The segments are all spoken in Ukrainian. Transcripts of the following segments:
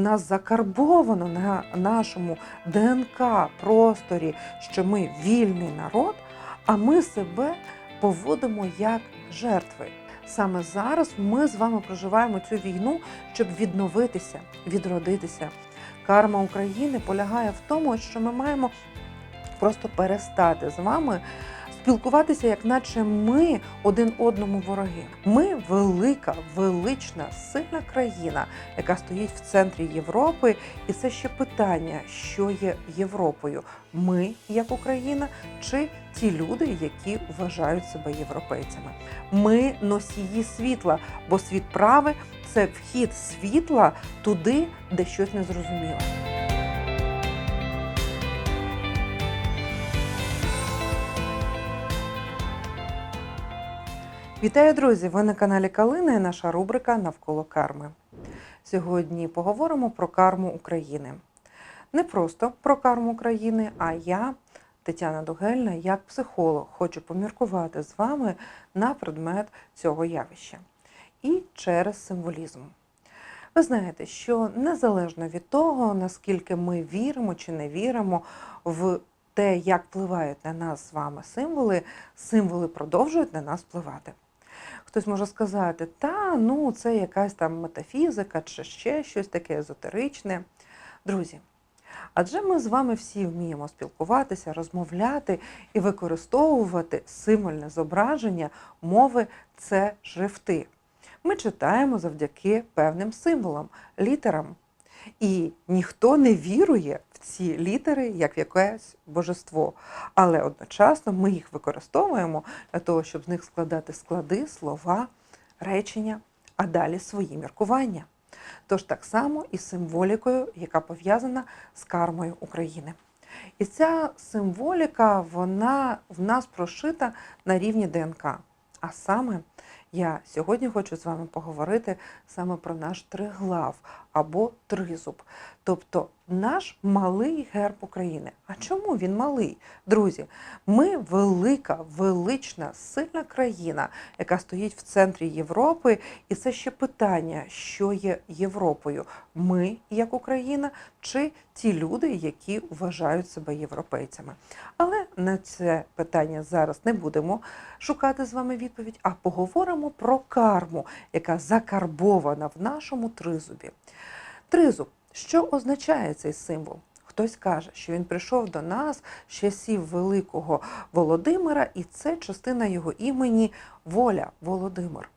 нас закарбовано на нашому ДНК просторі, що ми вільний народ, а ми себе поводимо як жертви. Саме зараз ми з вами проживаємо цю війну, щоб відновитися, відродитися. Карма України полягає в тому, що ми маємо просто перестати з вами спілкуватися, як наче ми один одному вороги. Ми велика, велична, сильна країна, яка стоїть в центрі Європи, і це ще питання, що є Європою. Ми, як Україна, чи ті люди, які вважають себе європейцями. Ми носії світла, бо світ прави це вхід світла туди, де щось незрозуміле. Вітаю, друзі! Ви на каналі Калина і наша рубрика Навколо карми. Сьогодні поговоримо про карму України. Не просто про карму України, а я, Тетяна Дугельна, як психолог, хочу поміркувати з вами на предмет цього явища і через символізм. Ви знаєте, що незалежно від того, наскільки ми віримо чи не віримо в те, як впливають на нас з вами символи, символи продовжують на нас впливати. Хтось може сказати, та ну це якась там метафізика чи ще щось таке езотеричне. Друзі, адже ми з вами всі вміємо спілкуватися, розмовляти і використовувати символьне зображення мови це шрифти. Ми читаємо завдяки певним символам, літерам. І ніхто не вірує в ці літери як в якесь божество. Але одночасно ми їх використовуємо для того, щоб з них складати склади, слова, речення, а далі свої міркування. Тож так само і символікою, яка пов'язана з кармою України. І ця символіка, вона в нас прошита на рівні ДНК. А саме я сьогодні хочу з вами поговорити саме про наш триглав або тризуб, тобто наш малий герб України. А чому він малий? Друзі, ми велика, велична, сильна країна, яка стоїть в центрі Європи, і це ще питання, що є Європою. Ми, як Україна, чи ті люди, які вважають себе європейцями. Але на це питання зараз не будемо шукати з вами відповідь, а поговоримо про карму, яка закарбована в нашому тризубі. Тризуб, що означає цей символ? Хтось каже, що він прийшов до нас з часів великого Володимира, і це частина його імені Воля Володимир.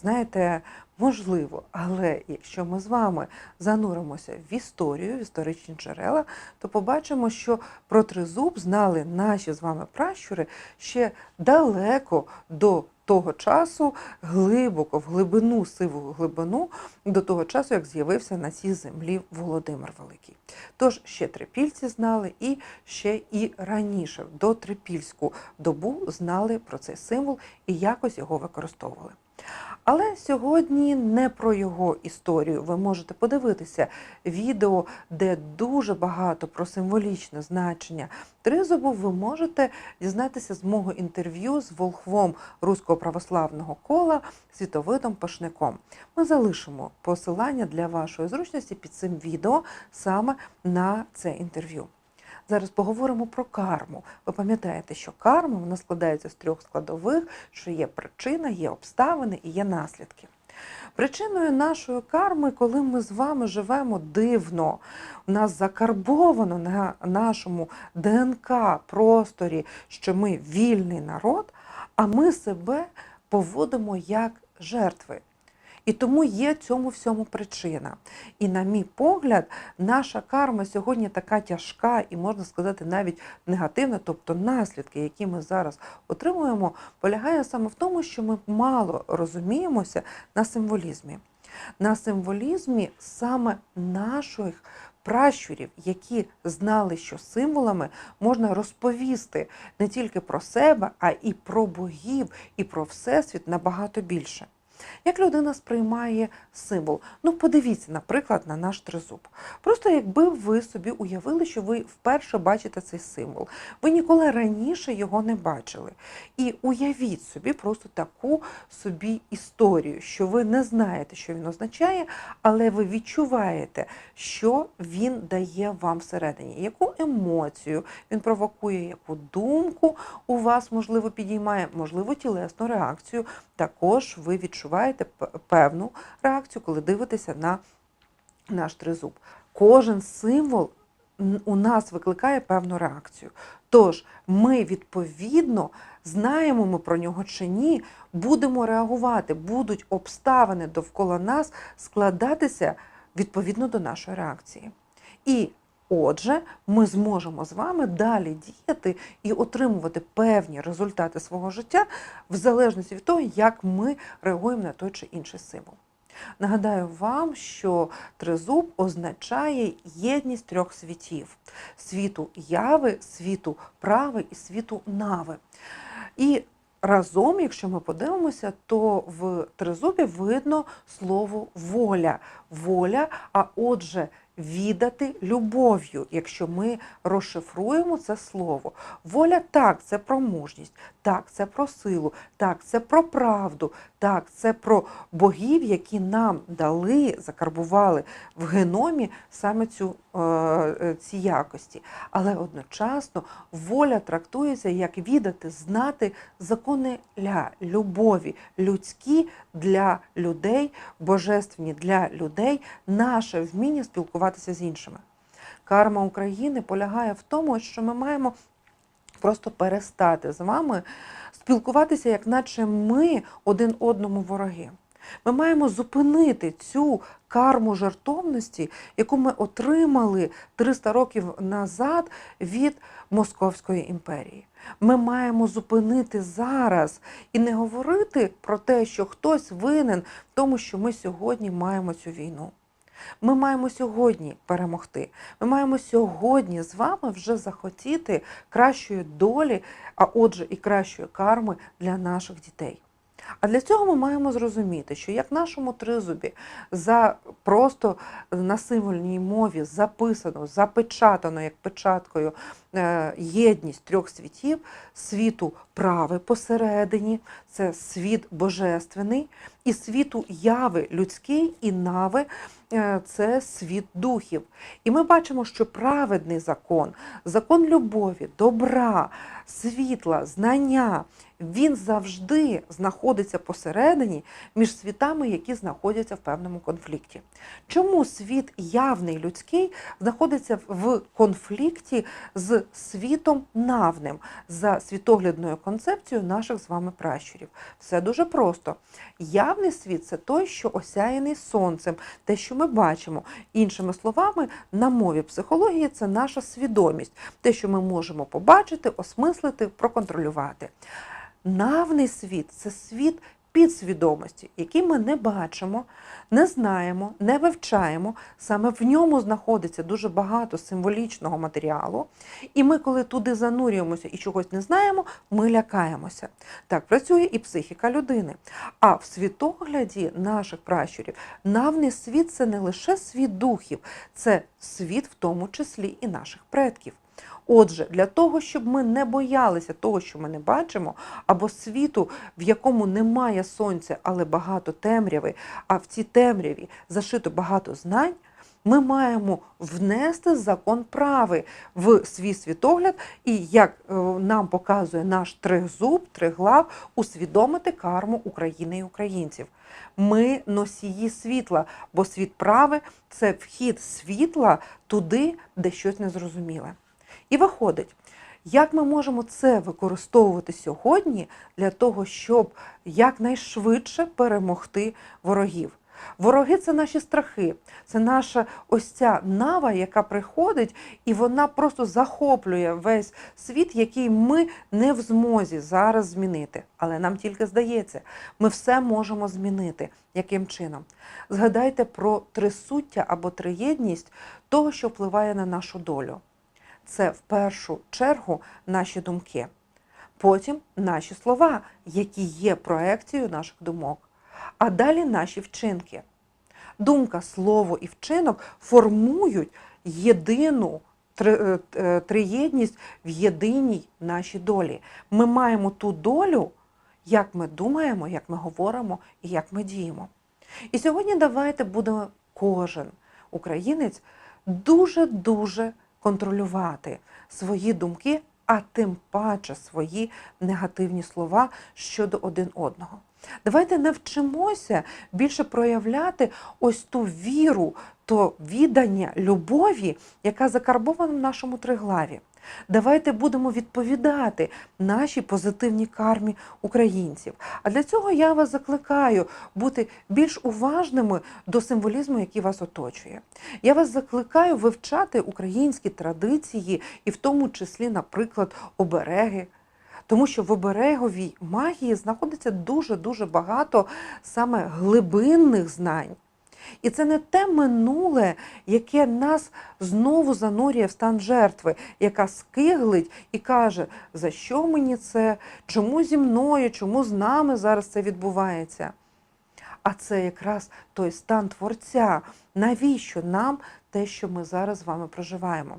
Знаєте, можливо, але якщо ми з вами зануримося в історію, в історичні джерела, то побачимо, що про тризуб знали наші з вами пращури ще далеко до того часу, глибоко, в глибину, сиву глибину, до того часу, як з'явився на цій землі Володимир Великий. Тож ще трипільці знали, і ще і раніше, до трипільську добу, знали про цей символ і якось його використовували. Але сьогодні не про його історію. Ви можете подивитися відео, де дуже багато про символічне значення тризубу. Ви можете дізнатися з мого інтерв'ю з волхвом Руського православного кола Світовидом Пашником. Ми залишимо посилання для вашої зручності під цим відео саме на це інтерв'ю. Зараз поговоримо про карму. Ви пам'ятаєте, що карма вона складається з трьох складових, що є причина, є обставини і є наслідки. Причиною нашої карми, коли ми з вами живемо дивно, у нас закарбовано на нашому ДНК просторі, що ми вільний народ, а ми себе поводимо як жертви. І тому є цьому всьому причина. І, на мій погляд, наша карма сьогодні така тяжка і, можна сказати, навіть негативна, тобто наслідки, які ми зараз отримуємо, полягає саме в тому, що ми мало розуміємося на символізмі. На символізмі саме наших пращурів, які знали, що символами можна розповісти не тільки про себе, а і про богів, і про всесвіт набагато більше. Як людина сприймає символ? Ну, подивіться, наприклад, на наш тризуб. Просто якби ви собі уявили, що ви вперше бачите цей символ, ви ніколи раніше його не бачили. І уявіть собі просто таку собі історію, що ви не знаєте, що він означає, але ви відчуваєте, що він дає вам всередині, яку емоцію він провокує, яку думку у вас, можливо, підіймає, можливо, тілесну реакцію. Також ви відчуваєте п- певну реакцію, коли дивитеся на наш тризуб. Кожен символ у нас викликає певну реакцію. Тож ми відповідно знаємо ми про нього чи ні, будемо реагувати, будуть обставини довкола нас складатися відповідно до нашої реакції. І отже, ми зможемо з вами далі діяти і отримувати певні результати свого життя в залежності від того, як ми реагуємо на той чи інший символ. Нагадаю вам, що тризуб означає єдність трьох світів: світу яви, світу прави і світу нави. І разом, якщо ми подивимося, то в тризубі видно слово воля. Воля, а отже, віддати любов'ю, якщо ми розшифруємо це слово. Воля так, це про мужність, так, це про силу, так, це про правду, так, це про богів, які нам дали, закарбували в геномі саме цю, ці якості. Але одночасно воля трактується як віддати, знати закони ля, любові, людські для людей, божественні для людей, наше вміння спілкуватися з іншими. Карма України полягає в тому, що ми маємо просто перестати з вами спілкуватися, як наче ми один одному вороги. Ми маємо зупинити цю карму жертовності, яку ми отримали 300 років назад від Московської імперії. Ми маємо зупинити зараз і не говорити про те, що хтось винен в тому, що ми сьогодні маємо цю війну. Ми маємо сьогодні перемогти. Ми маємо сьогодні з вами вже захотіти кращої долі, а отже, і кращої карми для наших дітей. А для цього ми маємо зрозуміти, що як нашому тризубі за просто на символьній мові записано, запечатано як печаткою е, єдність трьох світів, світу прави посередині, це світ божественний, і світу яви людський і нави це світ духів. І ми бачимо, що праведний закон, закон любові, добра, світла, знання, він завжди знаходиться посередині між світами, які знаходяться в певному конфлікті. Чому світ явний людський знаходиться в конфлікті з світом навним за світоглядною концепцією наших з вами пращурів? Все дуже просто. Явний світ це той, що осяяний сонцем, те, що ми бачимо. Іншими словами, на мові психології це наша свідомість, те, що ми можемо побачити, осмислити, проконтролювати. Навний світ це світ підсвідомості, який ми не бачимо, не знаємо, не вивчаємо. Саме в ньому знаходиться дуже багато символічного матеріалу. І ми, коли туди занурюємося і чогось не знаємо, ми лякаємося. Так працює і психіка людини. А в світогляді наших пращурів навний світ це не лише світ духів, це світ, в тому числі і наших предків. Отже, для того, щоб ми не боялися того, що ми не бачимо, або світу, в якому немає сонця, але багато темряви, а в цій темряві зашито багато знань, ми маємо внести закон прави в свій світогляд і, як е, нам показує наш тризуб, триглав, усвідомити карму України і українців. Ми носії світла, бо світ прави це вхід світла туди, де щось незрозуміле. І виходить, як ми можемо це використовувати сьогодні для того, щоб якнайшвидше перемогти ворогів? Вороги це наші страхи, це наша ось ця нава, яка приходить, і вона просто захоплює весь світ, який ми не в змозі зараз змінити. Але нам тільки здається, ми все можемо змінити. Яким чином? Згадайте про трисуття або триєдність того, що впливає на нашу долю це в першу чергу наші думки, потім наші слова, які є проекцією наших думок. а далі наші вчинки. Думка, слово і вчинок формують єдину е, е, триєдність в єдиній нашій долі. Ми маємо ту долю, як ми думаємо, як ми говоримо і як ми діємо. І сьогодні давайте будемо кожен українець дуже-дуже контролювати свої думки, а тим паче свої негативні слова щодо один одного. Давайте навчимося більше проявляти ось ту віру, то віддання любові, яка закарбована в нашому триглаві. Давайте будемо відповідати нашій позитивній кармі українців. А для цього я вас закликаю бути більш уважними до символізму, який вас оточує. Я вас закликаю вивчати українські традиції, і в тому числі, наприклад, обереги. Тому що в обереговій магії знаходиться дуже-дуже багато саме глибинних знань. І це не те минуле, яке нас знову занурює в стан жертви, яка скиглить і каже, за що мені це, чому зі мною, чому з нами зараз це відбувається. А це якраз той стан творця. Навіщо нам те, що ми зараз з вами проживаємо?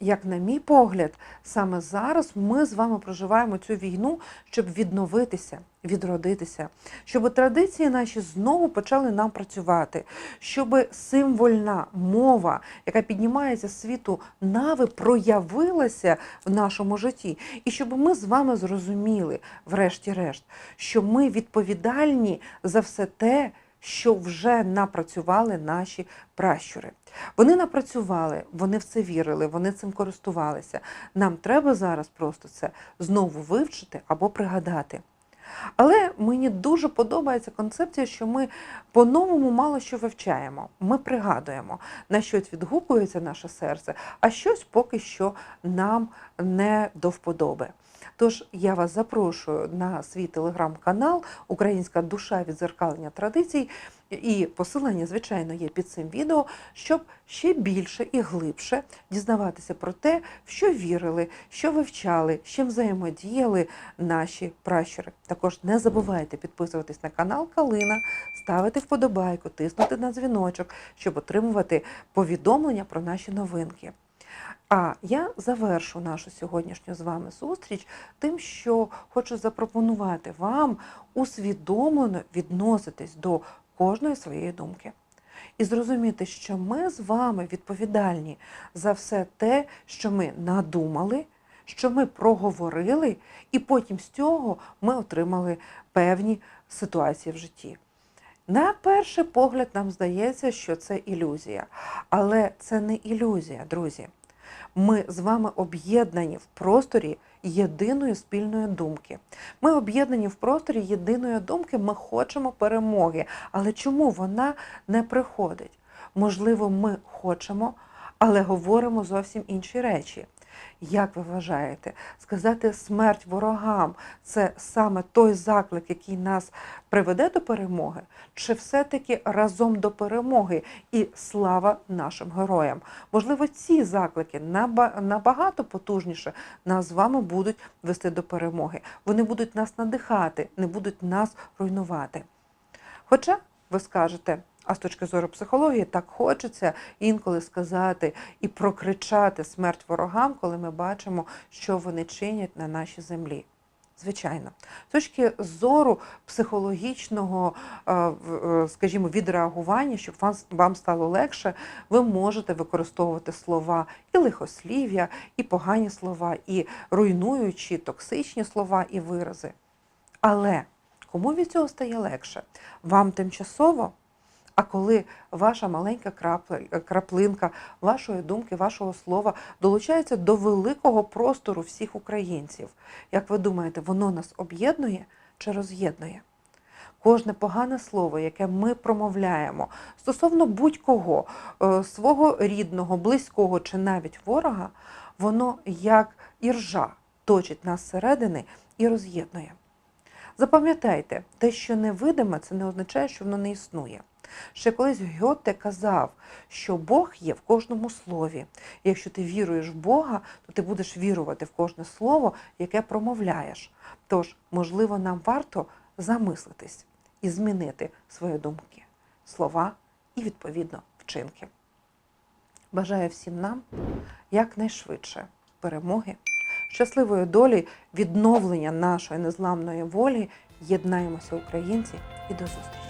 Як на мій погляд, саме зараз ми з вами проживаємо цю війну, щоб відновитися, відродитися, щоб традиції наші знову почали нам працювати, щоб символьна мова, яка піднімається з світу нави, проявилася в нашому житті, і щоб ми з вами зрозуміли, врешті-решт, що ми відповідальні за все те, що вже напрацювали наші пращури. Вони напрацювали, вони в це вірили, вони цим користувалися. Нам треба зараз просто це знову вивчити або пригадати. Але мені дуже подобається концепція, що ми по-новому мало що вивчаємо. Ми пригадуємо, на щось відгукується наше серце, а щось поки що нам не до вподоби. Тож я вас запрошую на свій телеграм-канал Українська душа відзеркалення традицій. І посилання, звичайно, є під цим відео, щоб ще більше і глибше дізнаватися про те, в що вірили, що вивчали, з чим взаємодіяли наші пращури. Також не забувайте підписуватись на канал Калина, ставити вподобайку, тиснути на дзвіночок, щоб отримувати повідомлення про наші новинки. А я завершу нашу сьогоднішню з вами зустріч тим, що хочу запропонувати вам усвідомлено відноситись до кожної своєї думки. І зрозуміти, що ми з вами відповідальні за все те, що ми надумали, що ми проговорили, і потім з цього ми отримали певні ситуації в житті. На перший погляд нам здається, що це ілюзія, але це не ілюзія, друзі. Ми з вами об'єднані в просторі єдиної спільної думки. Ми об'єднані в просторі єдиної думки, ми хочемо перемоги. Але чому вона не приходить? Можливо, ми хочемо, але говоримо зовсім інші речі. Як ви вважаєте, сказати смерть ворогам це саме той заклик, який нас приведе до перемоги, чи все-таки разом до перемоги і слава нашим героям? Можливо, ці заклики набагато потужніше нас з вами будуть вести до перемоги. Вони будуть нас надихати, не будуть нас руйнувати. Хоча ви скажете, а з точки зору психології, так хочеться інколи сказати і прокричати смерть ворогам, коли ми бачимо, що вони чинять на нашій землі. Звичайно, з точки зору психологічного, е, е, скажімо, відреагування, щоб вам стало легше, ви можете використовувати слова і лихослів'я, і погані слова, і руйнуючі, токсичні слова і вирази. Але кому від цього стає легше? Вам тимчасово? А коли ваша маленька краплинка вашої думки, вашого слова долучається до великого простору всіх українців, як ви думаєте, воно нас об'єднує чи роз'єднує? Кожне погане слово, яке ми промовляємо стосовно будь-кого, е, свого рідного, близького чи навіть ворога, воно як іржа точить нас зсередини і роз'єднує. Запам'ятайте, те, що невидиме, це не означає, що воно не існує. Ще колись Гьоте казав, що Бог є в кожному слові. Якщо ти віруєш в Бога, то ти будеш вірувати в кожне слово, яке промовляєш. Тож, можливо, нам варто замислитись і змінити свої думки, слова і, відповідно, вчинки. Бажаю всім нам якнайшвидше перемоги, щасливої долі, відновлення нашої незламної волі. Єднаємося, українці, і до зустрічі!